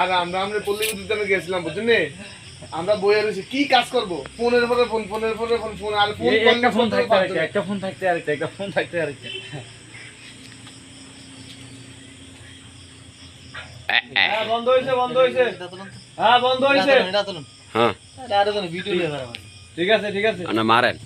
আর আমরা আমরা পল্লী বিদ্যুৎ গেছিলাম বুঝছেন আমরা বইয়ে রয়েছি কি কাজ করব? ফোনের পরে ফোন ফোনের পরে ফোন ফোন আর ফোন একটা ফোন থাকতে আরেকটা একটা ফোন থাকতে আরেকটা একটা ফোন থাকতে আরেকটা হ্যাঁ বন্ধ হয়েছে বন্ধ হয়েছে। হ্যাঁ বন্ধ হয়েছে। হ্যাঁ। ঠিক আছে ঠিক আছে। না মারেন।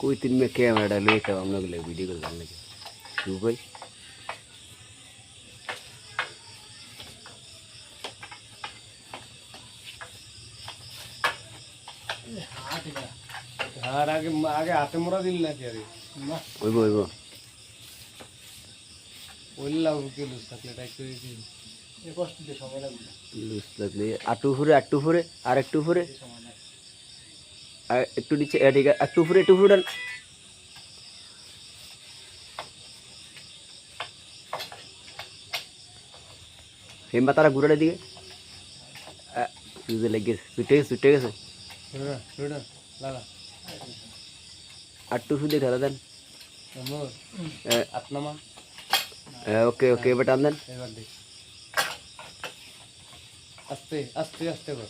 कोई दिन में कैमरा डालो तब हम लोग ले वीडियो को डालने के क्यों भाई আর আগে আগে হাতে মোড়া দিল নাকি আরে? ওইবো ওইবো। কি লুজ থাকলে টাইট করে দিই লুজ লাগলে আটু ফুরে আটু ফুরে আর একটু ফুরে। আর একটু নিচে ঠিক আছে একটু ফুরে একটু ফুরে হেম্বা তারা ঘুরে দিকে। লেগে গেছে ছুটে গেছে ছুটে গেছে। লাগা আটটু সুদে ঢালা দেন। মোর এ, আট নামা এ, ওকে ওকে এবার টান দেন। এবার দেখ। আস্তে আস্তে আস্তে কর।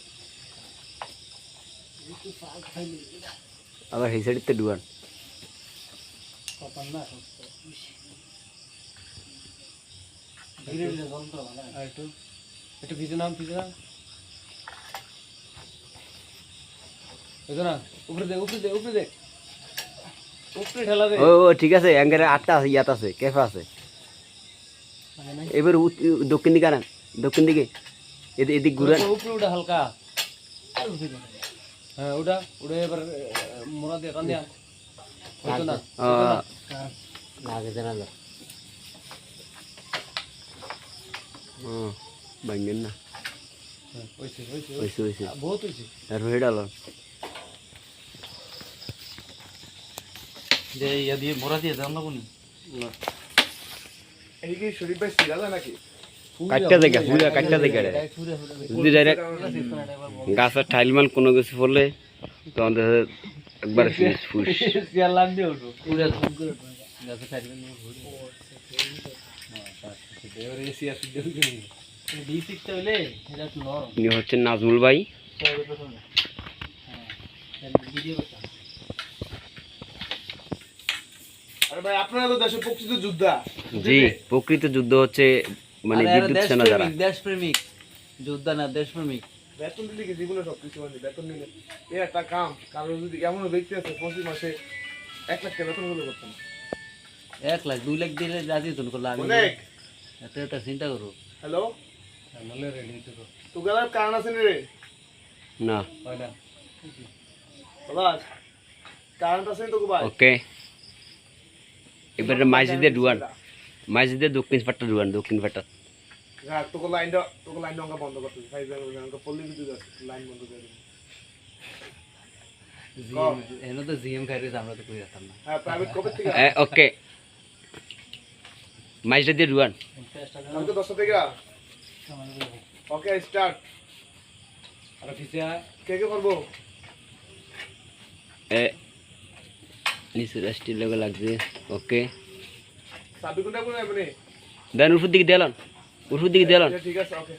আবার সেই সাইডতে ডুবান। একটু একটু ভিজে নাম ভিজে নাম বুঝো না উপরে দে উপরে দে উপরে দে উপরে ঠেলা দে ও ও, ঠিক আছে অ্যাঙ্গেলে আটটা আছে ইয়াত আছে ক্যাফে আছে। এবার দক্ষিণ দিকে আনেন দক্ষিণ দিকে। এদিক এদিক উপরে উপরে হালকা। হ্যাঁ ওটা ওটা এবার আহ, দিয়ে টান দিয়া। হইতো না হ্যাঁ, হইছে হয়েছে হয়েছে বহুত হইছে। আলো যে ইয়া দিয়ে মোড়া দিয়ে দাম না কোনি? এই কি শরীফ ভাই সিরালা নাকি? কাটটা দেখে পুরা কাটটা দেখে রে। যদি ডাইরেক্ট গাছের ঠাইলমান কোনো কিছু পড়লে তখন একবার ফিস ফুস। সিয়ার দিয়ে উঠবো। পুরা গাছে থাকবে না এবার এসি আর শুদ্ধ হইছে নি ডি সিক্সটা হইলে এটা নরম। ইনি হচ্ছেন নাজমুল ভাই। ভিডিও আরে ভাই আপনারা তো দেশের প্রকৃত যোদ্ধা। জি প্রকৃত যুদ্ধ হচ্ছে মানে বিদ্যুৎ সেনা যারা। দেশপ্রেমিক যোদ্ধা না দেশপ্রেমিক। বেতন দিলে কি জীবনে সব কিছু মানে বেতন নিলে। এ একটা কাম কারও যদি এমন ব্যক্তি আছে পঁচিশ মাসে এক লাখ টাকা বেতন হলে করতাম। এক লাখ দুই লাখ দিলে রাজি তো করলে আমি অনেক। এত একটা চিন্তা করো হ্যালো? নলে রেডি তো তো তো গেলার কারণ আছে নি রে? না। হয় না। বাবা কারণ আছে নি তো ভাই? ওকে। এবারে মাইজিদে ডুয়ান মাইজিদে দক্ষিণ পাট্টা ডুয়ান দক্ষিণ পাট্টা তোকে লাইনটা তোকে লাইনটা অঙ্কা বন্ধ করতে পল্লী বিদ্যুৎ আছে লাইন বন্ধ করে দিবি। জিএম এনে তো জিএম খাই রয়েছে আমরা তো কই যেতাম না। হ্যাঁ প্রাইভেট কবে থেকে ওকে। মাইজিদে দিয়ে ডুয়ান দশটা থেকে ওকে স্টার্ট পিছে আয়। কে কে করব? এ নিচে রাষ্ট্রীয় লেগে লাগছে ওকে সাবি কোনটা কোন এমনি? দেন উপর দিকে দিলাম উপর দিকে দিলাম ঠিক আছে ওকে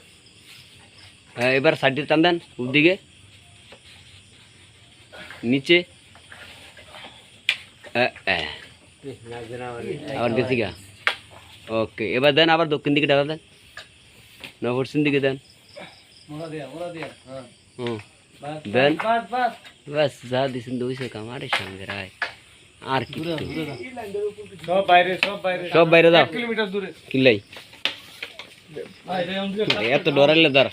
হ্যাঁ এবার সাইডে টান দেন উপর দিকে। নিচে। এ, এ, আবার গেছি গা। ওকে এবার দেন আবার দক্ষিণ দিকে টাকা দেন। না পশ্চিম দিকে দেন। মোড়া দিয়া মোড়া দিয়া হ্যাঁ। হুম। বাস দেন। বাস বাস বাস। যা দিছেন দুইশো কাম আরে সঙ্গে রায়। আর কি সব বাইরে সব বাইরে। সব বাইরে দাও। কিলোমিটার দূরে। কিলাই এত ডরাইলে ধর।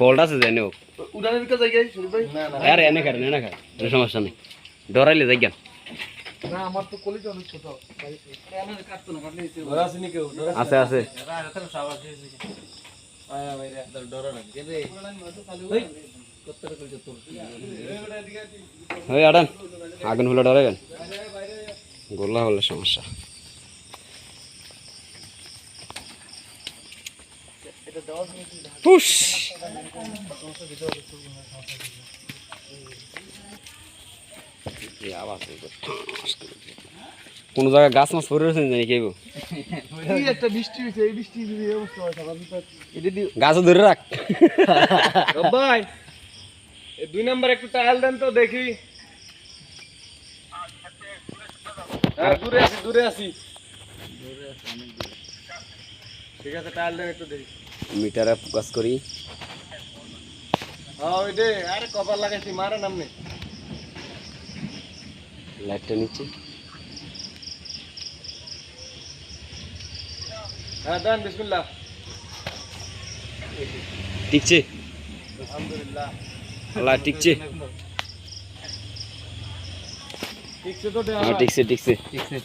ফল্ট আছে জানি হোক উড়ানের দিকে যাই শরীফ ভাই। আরে এনে খারেন এনে কোনো সমস্যা নেই। ডরাইলে যাই না আমার তো কলিটা অনেক ছোট। কাটতো না কাটলে ধরা আসেনি কেউ ধরা আছে আছে। ওই। আড়ান আগুন হলে ডরে গেল। গোল্লা হলে সমস্যা। পুশ। কোন জায়গায় গাছ মাছ পড়ে রয়েছে জানি কেউ? এই একটা বৃষ্টি হয়েছে এই বৃষ্টি যদি এই অবস্থা সকাল থেকে গাছও ধরে রাখ। ভাই দুই নাম্বার একটু টায়াল দেন তো দেখি। দূরে আছি দূরে আছি। ঠিক আছে টায়াল দেন একটু দেখি। মিটারে ফোকাস করি। হ্যাঁ ওই দে আরে কপাল লাগাইছি মারা নামনে লাইটটা নিচ্ছে হ্যাঁ দেন বিসমিল্লাহ। টিকছে? আলহামদুলিল্লাহ। আল্লাহ টিকছে। ঠিকছে তো হ্যাঁ টিকছে টিকছে। ঠিক আছে